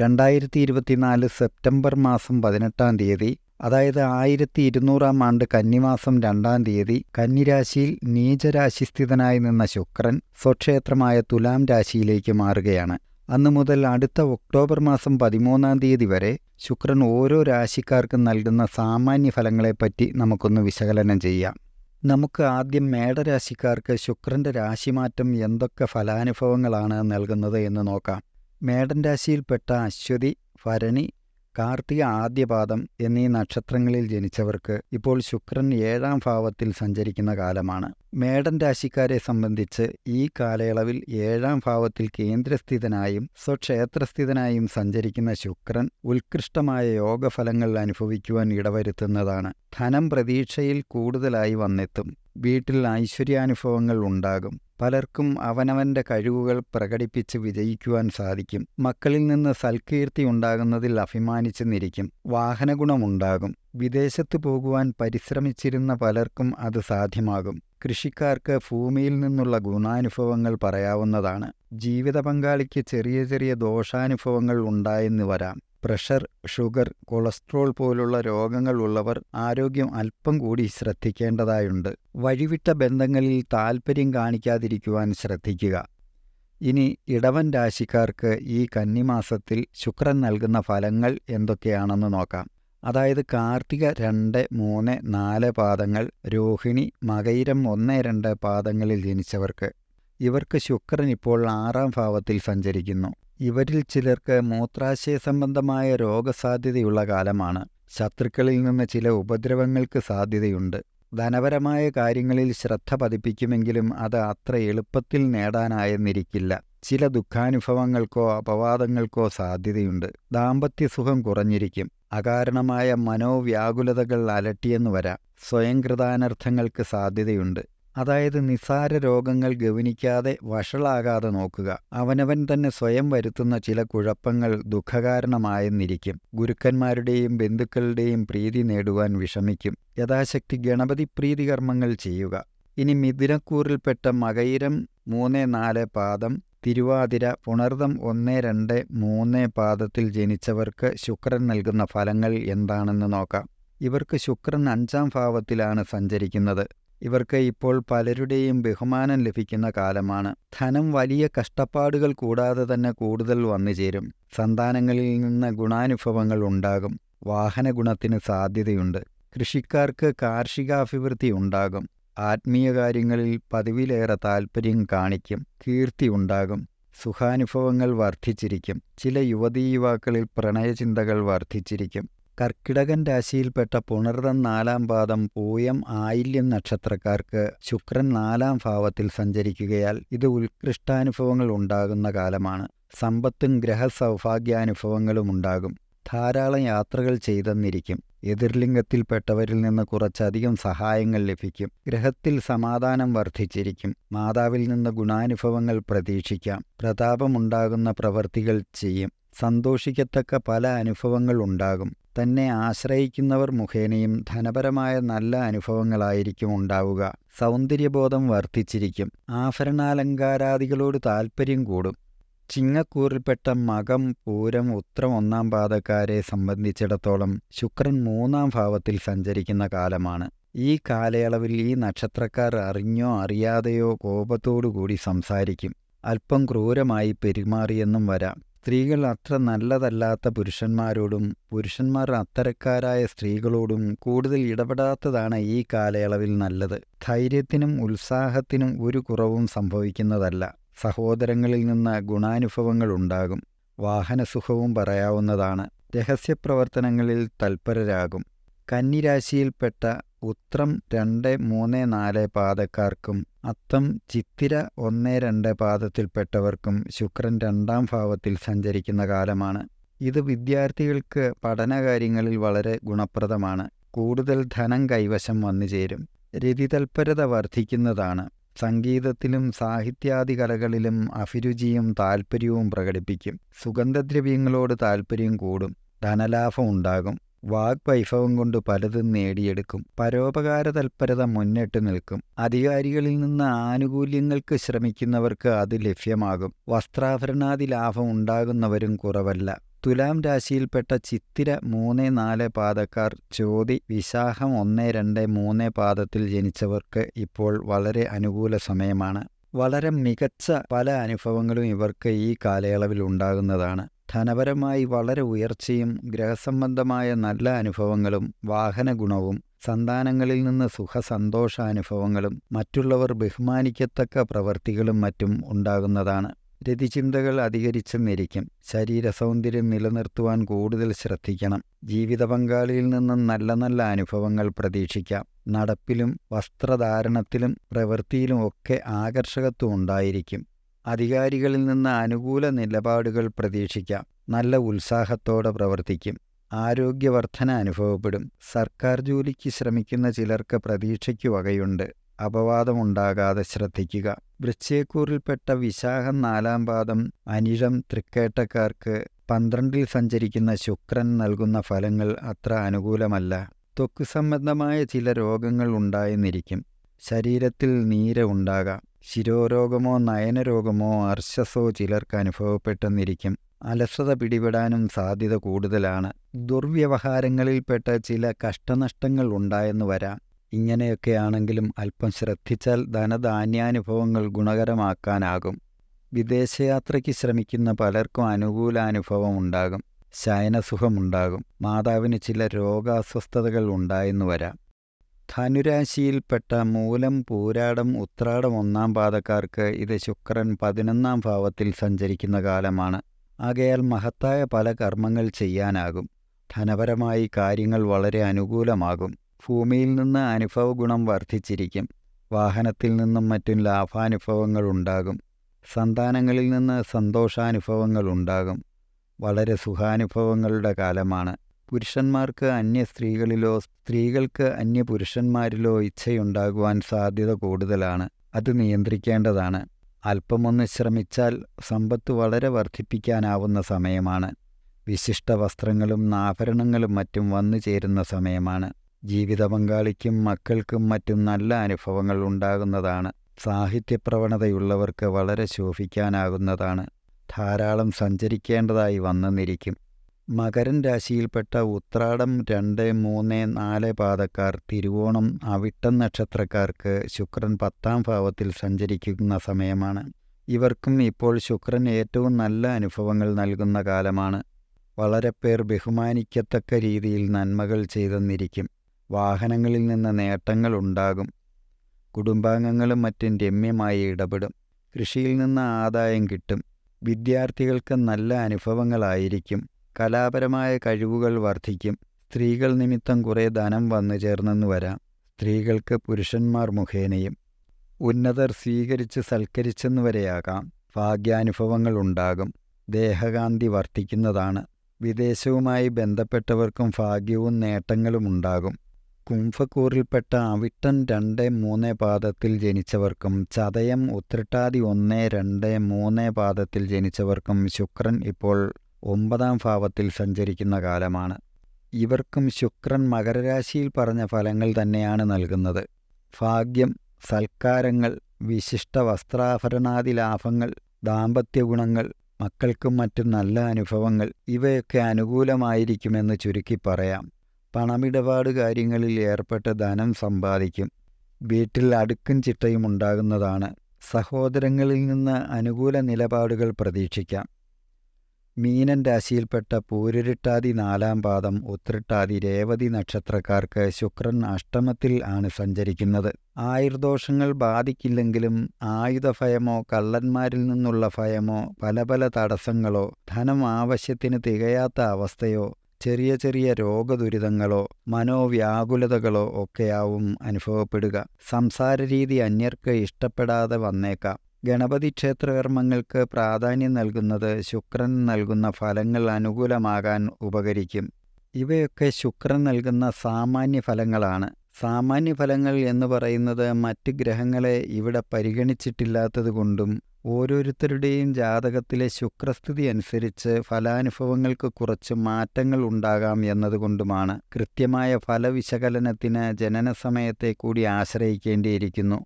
രണ്ടായിരത്തി ഇരുപത്തിനാല് സെപ്റ്റംബർ മാസം പതിനെട്ടാം തീയതി അതായത് ആയിരത്തി ഇരുന്നൂറാം ആണ്ട് കന്നിമാസം രണ്ടാം തീയതി കന്നിരാശിയിൽ നീചരാശിസ്ഥിതനായി നിന്ന ശുക്രൻ സ്വക്ഷേത്രമായ തുലാം രാശിയിലേക്ക് മാറുകയാണ്. അന്നു മുതൽ അടുത്ത ഒക്ടോബർ മാസം പതിമൂന്നാം തീയതി വരെ ശുക്രൻ ഓരോ രാശിക്കാർക്കും നൽകുന്ന സാമാന്യ ഫലങ്ങളെപ്പറ്റി നമുക്കൊന്ന് വിശകലനം ചെയ്യാം. നമുക്ക് ആദ്യം മേടരാശിക്കാർക്ക് ശുക്രന്റെ രാശിമാറ്റം എന്തൊക്കെ ഫലാനുഭവങ്ങളാണ് നൽകുന്നത് എന്ന് നോക്കാം. മേടൻ രാശിയിൽപ്പെട്ട അശ്വതി ഭരണി കാർത്തിക ആദ്യപാദം എന്നീ നക്ഷത്രങ്ങളിൽ ജനിച്ചവർക്ക് ഇപ്പോൾ ശുക്രൻ ഏഴാം ഭാവത്തിൽ സഞ്ചരിക്കുന്ന കാലമാണ്. മേടൻ രാശിക്കാരെ സംബന്ധിച്ച് ഈ കാലയളവിൽ ഏഴാം ഭാവത്തിൽ കേന്ദ്രസ്ഥിതനായും സ്വക്ഷേത്രസ്ഥിതനായും സഞ്ചരിക്കുന്ന ശുക്രൻ ഉത്കൃഷ്ടമായ യോഗഫലങ്ങൾ അനുഭവിക്കുവാൻ ഇടവരുത്തുന്നതാണ്. ധനം പ്രതീക്ഷയിൽ കൂടുതലായി വന്നെത്തും. വീട്ടിൽ ഐശ്വര്യാനുഭവങ്ങൾ ഉണ്ടാകും. പലർക്കും അവനവന്റെ കഴിവുകൾ പ്രകടിപ്പിച്ച് വിജയിക്കുവാൻ സാധിക്കും. മക്കളിൽ നിന്ന് സൽകീർത്തി ഉണ്ടാകുന്നതിൽ അഭിമാനിച്ചു നിരിക്കും. വാഹനഗുണമുണ്ടാകും. വിദേശത്ത് പോകുവാൻ പരിശ്രമിച്ചിരുന്ന പലർക്കും അത് സാധ്യമാകും. കൃഷിക്കാർക്ക് ഭൂമിയിൽ നിന്നുള്ള ഗുണാനുഭവങ്ങൾ പറയാവുന്നതാണ്. ജീവിത പങ്കാളിക്ക് ചെറിയ ചെറിയ ദോഷാനുഭവങ്ങൾ ഉണ്ടായെന്ന് വരാം. പ്രഷർ ഷുഗർ കൊളസ്ട്രോൾ പോലുള്ള രോഗങ്ങൾ ഉള്ളവർ ആരോഗ്യം അല്പം കൂടി ശ്രദ്ധിക്കേണ്ടതായുണ്ട്. വഴിവിട്ട ബന്ധങ്ങളിൽ താൽപ്പര്യം കാണിക്കാതിരിക്കുവാൻ ശ്രദ്ധിക്കുക. ഇനി ഇടവൻ രാശിക്കാർക്ക് ഈ കന്നിമാസത്തിൽ ശുക്രൻ നൽകുന്ന ഫലങ്ങൾ എന്തൊക്കെയാണെന്ന് നോക്കാം. അതായത് കാർത്തിക രണ്ട് മൂന്ന് നാല് പാദങ്ങൾ രോഹിണി മകയിരം ഒന്ന് രണ്ട് പാദങ്ങളിൽ ജനിച്ചവർക്ക്. ഇവർക്ക് ശുക്രൻ ഇപ്പോൾ ആറാം ഭാവത്തിൽ സഞ്ചരിക്കുന്നു. ഇവരിൽ ചിലർക്ക് മൂത്രാശയ സംബന്ധമായ രോഗസാധ്യതയുള്ള കാലമാണ്. ശത്രുക്കളിൽ നിന്ന് ചില ഉപദ്രവങ്ങൾക്ക് സാധ്യതയുണ്ട്. ധനപരമായ കാര്യങ്ങളിൽ ശ്രദ്ധ പതിപ്പിക്കുമെങ്കിലും അത് അത്ര എളുപ്പത്തിൽ നേടാനായെന്നിരിക്കില്ല ചില ദുഃഖാനുഭവങ്ങൾക്കോ അപവാദങ്ങൾക്കോ സാധ്യതയുണ്ട്. ദാമ്പത്യസുഖം കുറഞ്ഞിരിക്കും. അകാരണമായ മനോവ്യാകുലതകൾ അലട്ടിയെന്നു വരാം. സ്വയംകൃതാനർത്ഥങ്ങൾക്ക് സാധ്യതയുണ്ട്. അതായത് നിസാര രോഗങ്ങൾ ഗവനിക്കാതെ വഷളാകാതെ നോക്കുക. അവനവൻ തന്നെ സ്വയം വരുത്തുന്ന ചില കുഴപ്പങ്ങൾ ദുഃഖകാരണമായെന്നിരിക്കും. ഗുരുക്കന്മാരുടെയും ബന്ധുക്കളുടെയും പ്രീതി നേടുവാൻ വിഷമിക്കും. യഥാശക്തി ഗണപതി പ്രീതികർമ്മങ്ങൾ ചെയ്യുക. ഇനി മിഥുനക്കൂറിൽപ്പെട്ട മകയിരം മൂന്ന് നാല് പാദം തിരുവാതിര പുണർതം ഒന്ന് രണ്ട് മൂന്ന് പാദത്തിൽ ജനിച്ചവർക്ക് ശുക്രൻ നൽകുന്ന ഫലങ്ങൾ എന്താണെന്ന് നോക്കാം. ഇവർക്ക് ശുക്രൻ അഞ്ചാം ഭാവത്തിലാണ് സഞ്ചരിക്കുന്നത്. ഇവർക്ക് ഇപ്പോൾ പലരുടെയും ബഹുമാനം ലഭിക്കുന്ന കാലമാണ്. ധനം വലിയ കഷ്ടപ്പാടുകൾ കൂടാതെ തന്നെ കൂടുതൽ വന്നുചേരും സന്താനങ്ങളിൽ നിന്ന് ഗുണാനുഭവങ്ങൾ ഉണ്ടാകും. വാഹന ഗുണത്തിന് സാധ്യതയുണ്ട്. കൃഷിക്കാർക്ക് കാർഷികാഭിവൃദ്ധി ഉണ്ടാകും. ആത്മീയ കാര്യങ്ങളിൽ പതിവിലേറെ താൽപ്പര്യം കാണിക്കും. കീർത്തി ഉണ്ടാകും. സുഖാനുഭവങ്ങൾ വർദ്ധിച്ചിരിക്കും. ചില യുവതീ യുവാക്കളിൽ പ്രണയചിന്തകൾ വർദ്ധിച്ചിരിക്കും. കർക്കിടകൻ രാശിയിൽപ്പെട്ട പുണർതം നാലാം പാദം പൂയം ആയില്യം നക്ഷത്രക്കാർക്ക് ശുക്രൻ നാലാം ഭാവത്തിൽ സഞ്ചരിക്കുകയാൽ ഇത് ഉത്കൃഷ്ടാനുഭവങ്ങൾ ഉണ്ടാകുന്ന കാലമാണ്. സമ്പത്തും ഗ്രഹസൗഭാഗ്യാനുഭവങ്ങളും ഉണ്ടാകും. ധാരാളം യാത്രകൾ ചെയ്തെന്നിരിക്കും. എതിർലിംഗത്തിൽപ്പെട്ടവരിൽ നിന്ന് കുറച്ചധികം സഹായങ്ങൾ ലഭിക്കും. ഗ്രഹത്തിൽ സമാധാനം വർദ്ധിച്ചിരിക്കും. മാതാവിൽ നിന്ന് ഗുണാനുഭവങ്ങൾ പ്രതീക്ഷിക്കാം. പ്രതാപമുണ്ടാകുന്ന പ്രവൃത്തികൾ ചെയ്യും. സന്തോഷിക്കത്തക്ക പല അനുഭവങ്ങൾ ഉണ്ടാകും. തന്നെ ആശ്രയിക്കുന്നവർ മുഖേനയും ധനപരമായ നല്ല അനുഭവങ്ങളായിരിക്കും ഉണ്ടാവുക. സൗന്ദര്യബോധം വർദ്ധിച്ചിരിക്കും. ആഭരണാലങ്കാരാദികളോട് താൽപ്പര്യം കൂടും. ചിങ്ങക്കൂറിൽപ്പെട്ട മകം പൂരം ഉത്രം ഒന്നാം പാദക്കാരെ സംബന്ധിച്ചിടത്തോളം ശുക്രൻ മൂന്നാം ഭാവത്തിൽ സഞ്ചരിക്കുന്ന കാലമാണ്. ഈ കാലയളവിൽ ഈ നക്ഷത്രക്കാർ അറിഞ്ഞോ അറിയാതെയോ കോപത്തോടുകൂടി സംസാരിക്കും. അല്പം ക്രൂരമായി പെരുമാറിയെന്നും വരാം. സ്ത്രീകൾ അത്ര നല്ലതല്ലാത്ത പുരുഷന്മാരോടും പുരുഷന്മാർ അത്തരക്കാരായ സ്ത്രീകളോടും കൂടുതൽ ഇടപെടാത്തതാണ് ഈ കാലയളവിൽ നല്ലത്. ധൈര്യത്തിനും ഉത്സാഹത്തിനും ഒരു കുറവും സംഭവിക്കുന്നതല്ല. സഹോദരങ്ങളിൽ നിന്ന് ഗുണാനുഭവങ്ങൾ ഉണ്ടാകും. വാഹനസുഖവും പറയാവുന്നതാണ്. രഹസ്യപ്രവർത്തനങ്ങളിൽ തൽപരരാകും. കന്നിരാശിയിൽപ്പെട്ട ഉത്രം രണ്ട് മൂന്ന് നാല് പാദക്കാർക്കും അത്തം ചിത്തിര ഒന്ന് രണ്ട് പാദത്തിൽപ്പെട്ടവർക്കും ശുക്രൻ രണ്ടാം ഭാവത്തിൽ സഞ്ചരിക്കുന്ന കാലമാണ്. ഇത് വിദ്യാർത്ഥികൾക്ക് പഠനകാര്യങ്ങളിൽ വളരെ ഗുണപ്രദമാണ്. കൂടുതൽ ധനം കൈവശം വന്നു ചേരും. രതിതൽപരത വർദ്ധിക്കുന്നതാണ്. സംഗീതത്തിലും സാഹിത്യാദി കലകളിലും അഭിരുചിയും താൽപ്പര്യവും പ്രകടിപ്പിക്കും. സുഗന്ധദ്രവ്യങ്ങളോട് താൽപ്പര്യം കൂടും. ധനലാഭം ഉണ്ടാകും. വാഗ്വൈഭവം കൊണ്ട് പലതും നേടിയെടുക്കും. പരോപകാര തൽപരത മുന്നിട്ട് നിൽക്കും. അധികാരികളിൽ നിന്ന് ആനുകൂല്യങ്ങൾക്ക് ശ്രമിക്കുന്നവർക്ക് അത് ലഭ്യമാകും. വസ്ത്രാഭരണാദി ലാഭം ഉണ്ടാകുന്നവരും കുറവല്ല. തുലാം രാശിയിൽപ്പെട്ട ചിത്തിര മൂന്ന് നാല് പാദക്കാർ ചോതി വിശാഖം ഒന്ന് രണ്ട് മൂന്ന് പാദത്തിൽ ജനിച്ചവർക്ക് ഇപ്പോൾ വളരെ അനുകൂല സമയമാണ്. വളരെ മികച്ച പല അനുഭവങ്ങളും ഇവർക്ക് ഈ കാലയളവിൽ ഉണ്ടാകുന്നതാണ്. ധനപരമായി വളരെ ഉയർച്ചയും ഗ്രഹസംബന്ധമായ നല്ല അനുഭവങ്ങളും വാഹന ഗുണവും സന്താനങ്ങളിൽ നിന്ന് സുഖസന്തോഷാനുഭവങ്ങളും മറ്റുള്ളവർ ബഹുമാനിക്കത്തക്ക പ്രവൃത്തികളും മറ്റും ഉണ്ടാകുന്നതാണ്. രതിചിന്തകൾ അധികരിച്ചെന്നിരിക്കും ശരീര സൗന്ദര്യം നിലനിർത്തുവാൻ കൂടുതൽ ശ്രദ്ധിക്കണം. ജീവിത പങ്കാളിയിൽ നിന്നും നല്ല നല്ല അനുഭവങ്ങൾ പ്രതീക്ഷിക്കാം. നടപ്പിലും വസ്ത്രധാരണത്തിലും പ്രവൃത്തിയിലും ഒക്കെ ആകർഷകത്വം ഉണ്ടായിരിക്കും. അധികാരികളിൽ നിന്ന് അനുകൂല നിലപാടുകൾ പ്രതീക്ഷിക്കാം. നല്ല ഉത്സാഹത്തോടെ പ്രവർത്തിക്കും. ആരോഗ്യവർദ്ധന അനുഭവപ്പെടും. സർക്കാർ ജോലിക്ക് ശ്രമിക്കുന്ന ചിലർക്ക് പ്രതീക്ഷയ്ക്ക് വകയുണ്ട്. അപവാദമുണ്ടാകാതെ ശ്രദ്ധിക്കുക. വൃശ്ചയക്കൂറിൽപ്പെട്ട വിശാഖം നാലാം പാദം അനിഴം തൃക്കേട്ടക്കാർക്ക് പന്ത്രണ്ടിൽ സഞ്ചരിക്കുന്ന ശുക്രൻ നൽകുന്ന ഫലങ്ങൾ അത്ര അനുകൂലമല്ല. ത്വക്ക് സംബന്ധമായ ചില രോഗങ്ങൾ ഉണ്ടായെന്നിരിക്കും. ശരീരത്തിൽ നീര ഉണ്ടാകാം. ശിരോരോഗമോ നയനരോഗമോ അർശസോ ചിലർക്ക് അനുഭവപ്പെട്ടെന്നിരിക്കും. അലസത പിടിപെടാനും സാധ്യത കൂടുതലാണ്. ദുർവ്യവഹാരങ്ങളിൽപ്പെട്ട ചില കഷ്ടനഷ്ടങ്ങൾ ഉണ്ടായെന്ന് വരാം. ഇങ്ങനെയൊക്കെയാണെങ്കിലും അല്പം ശ്രദ്ധിച്ചാൽ ധനധാന്യാനുഭവങ്ങൾ ഗുണകരമാക്കാനാകും. വിദേശയാത്രയ്ക്ക് ശ്രമിക്കുന്ന പലർക്കും അനുകൂലാനുഭവം ഉണ്ടാകും. ശയനസുഖമുണ്ടാകും മാതാവിന് ചില രോഗാസ്വസ്ഥതകൾ ഉണ്ടായെന്ന് വരാം. ധനുരാശിയിൽപ്പെട്ട മൂലം പൂരാടം ഉത്രാടം ഒന്നാം പാദക്കാർക്ക് ഇത് ശുക്രൻ പതിനൊന്നാം ഭാവത്തിൽ സഞ്ചരിക്കുന്ന കാലമാണ്. ആകയാൽ മഹത്തായ പല കർമ്മങ്ങൾ ചെയ്യാനാകും. ധനപരമായി കാര്യങ്ങൾ വളരെ അനുകൂലമാകും. ഭൂമിയിൽ നിന്ന് അനുഭവ ഗുണം വർദ്ധിച്ചിരിക്കും. വാഹനത്തിൽ നിന്നും മറ്റും ലാഭാനുഭവങ്ങൾ ഉണ്ടാകും. സന്താനങ്ങളിൽ നിന്ന് സന്തോഷാനുഭവങ്ങൾ ഉണ്ടാകും. വളരെ സുഖാനുഭവങ്ങളുടെ കാലമാണ്. പുരുഷന്മാർക്ക് അന്യ സ്ത്രീകളിലോ സ്ത്രീകൾക്ക് അന്യ പുരുഷന്മാരിലോ ഇച്ഛയുണ്ടാകുവാൻ സാധ്യത കൂടുതലാണ്. അത് നിയന്ത്രിക്കേണ്ടതാണ്. അല്പമൊന്ന് ശ്രമിച്ചാൽ സമ്പത്ത് വളരെ വർദ്ധിപ്പിക്കാനാവുന്ന സമയമാണ്. വിശിഷ്ട വസ്ത്രങ്ങളും ആഭരണങ്ങളും മറ്റും വന്നു ചേരുന്ന സമയമാണ്. ജീവിത പങ്കാളിക്കും മക്കൾക്കും മറ്റും നല്ല അനുഭവങ്ങൾ ഉണ്ടാകുന്നതാണ്. സാഹിത്യപ്രവണതയുള്ളവർക്ക് വളരെ ശോഭിക്കാനാകുന്നതാണ്. ധാരാളം സഞ്ചരിക്കേണ്ടതായി വന്നെന്നിരിക്കും മകരൻ രാശിയിൽപ്പെട്ട ഉത്രാടം രണ്ട് മൂന്ന് നാല് പാദക്കാർ തിരുവോണം അവിട്ടം നക്ഷത്രക്കാർക്ക് ശുക്രൻ പത്താം ഭാവത്തിൽ സഞ്ചരിക്കുന്ന സമയമാണ്. ഇവർക്കും ഇപ്പോൾ ശുക്രൻ ഏറ്റവും നല്ല അനുഭവങ്ങൾ നൽകുന്ന കാലമാണ്. വളരെ പേർ ബഹുമാനിക്കത്തക്ക രീതിയിൽ നന്മകൾ ചെയ്തെന്നിരിക്കും. വാഹനങ്ങളിൽ നിന്ന് നേട്ടങ്ങൾ ഉണ്ടാകും. കുടുംബാംഗങ്ങളും മറ്റും രമ്യമായി ഇടപെടും. കൃഷിയിൽ നിന്ന് ആദായം കിട്ടും. വിദ്യാർത്ഥികൾക്ക് നല്ല അനുഭവങ്ങളായിരിക്കും. കലാപരമായ കഴിവുകൾ വർദ്ധിക്കും സ്ത്രീകൾ നിമിത്തം കുറേ ധനം വന്നു ചേർന്നെന്നു വരാം. സ്ത്രീകൾക്ക് പുരുഷന്മാർ മുഖേനയും ഉന്നതർ സ്വീകരിച്ച് സൽക്കരിച്ചെന്നു വരെയാകാം. ഭാഗ്യാനുഭവങ്ങൾ ഉണ്ടാകും. ദേഹകാന്തി വർദ്ധിക്കുന്നതാണ് വിദേശവുമായി ബന്ധപ്പെട്ടവർക്കും ഭാഗ്യവും നേട്ടങ്ങളും ഉണ്ടാകും. കുംഭക്കൂറിൽപ്പെട്ട അവിട്ടൻ രണ്ട് മൂന്ന് പാദത്തിൽ ജനിച്ചവർക്കും ചതയം ഉത്രട്ടാതി ഒന്ന് രണ്ട് മൂന്ന് പാദത്തിൽ ജനിച്ചവർക്കും ശുക്രൻ ഇപ്പോൾ ഒമ്പതാം ഭാവത്തിൽ സഞ്ചരിക്കുന്ന കാലമാണ്. ഇവർക്കും ശുക്രൻ മകരരാശിയിൽ പറഞ്ഞ ഫലങ്ങൾ തന്നെയാണ് നൽകുന്നത്. ഭാഗ്യം സൽക്കാരങ്ങൾ വിശിഷ്ട വസ്ത്രാഭരണാദി ലാഭങ്ങൾ ദാമ്പത്യ ഗുണങ്ങൾ മക്കൾക്കും മറ്റും നല്ല അനുഭവങ്ങൾ ഇവയൊക്കെ അനുകൂലമായിരിക്കുമെന്ന് ചുരുക്കി പറയാം. പണമിടപാട് കാര്യങ്ങളിൽ ഏർപ്പെട്ട് ധനം സമ്പാദിക്കും. വീട്ടിൽ അടുക്കും ചിട്ടയും ഉണ്ടാകുന്നതാണ്. സഹോദരങ്ങളിൽ നിന്ന് അനുകൂല നിലപാടുകൾ പ്രതീക്ഷിക്കാം. മീനൻ രാശിയിൽപ്പെട്ട പൂരുരുട്ടാതി നാലാം പാദം ഉത്രട്ടാതി രേവതി നക്ഷത്രക്കാർക്ക് ശുക്രൻ അഷ്ടമത്തിൽ ആണ് സഞ്ചരിക്കുന്നത്. ആയുർദോഷങ്ങൾ ബാധിക്കില്ലെങ്കിലും ആയുധഭയമോ കള്ളന്മാരിൽ നിന്നുള്ള ഭയമോ പല പല തടസ്സങ്ങളോ ധനം ആവശ്യത്തിന് തികയാത്ത അവസ്ഥയോ ചെറിയ ചെറിയ രോഗദുരിതങ്ങളോ മനോവ്യാകുലതകളോ ഒക്കെയാവും അനുഭവപ്പെടുക. സംസാര രീതി അന്യർക്ക് ഇഷ്ടപ്പെടാതെ വന്നേക്കാം. ഗണപതി ക്ഷേത്രകർമ്മങ്ങൾക്ക് പ്രാധാന്യം നൽകുന്നത് ശുക്രൻ നൽകുന്ന ഫലങ്ങൾ അനുകൂലമാകാൻ ഉപകരിക്കും. ഇവയൊക്കെ ശുക്രൻ നൽകുന്ന സാമാന്യ ഫലങ്ങളാണ്. സാമാന്യ ഫലങ്ങൾ എന്ന് പറയുന്നത് മറ്റ് ഗ്രഹങ്ങളെ ഇവിടെ പരിഗണിച്ചിട്ടില്ലാത്തതുകൊണ്ടും ഓരോരുത്തരുടെയും ജാതകത്തിലെ ശുക്രസ്ഥിതി അനുസരിച്ച് ഫലാനുഭവങ്ങൾക്ക് കുറച്ച് മാറ്റങ്ങൾ ഉണ്ടാകാം എന്നതുകൊണ്ടുമാണ് കൃത്യമായ ഫലവിശകലനത്തിന് ജനനസമയത്തെ കൂടി ആശ്രയിക്കേണ്ടിയിരിക്കുന്നു.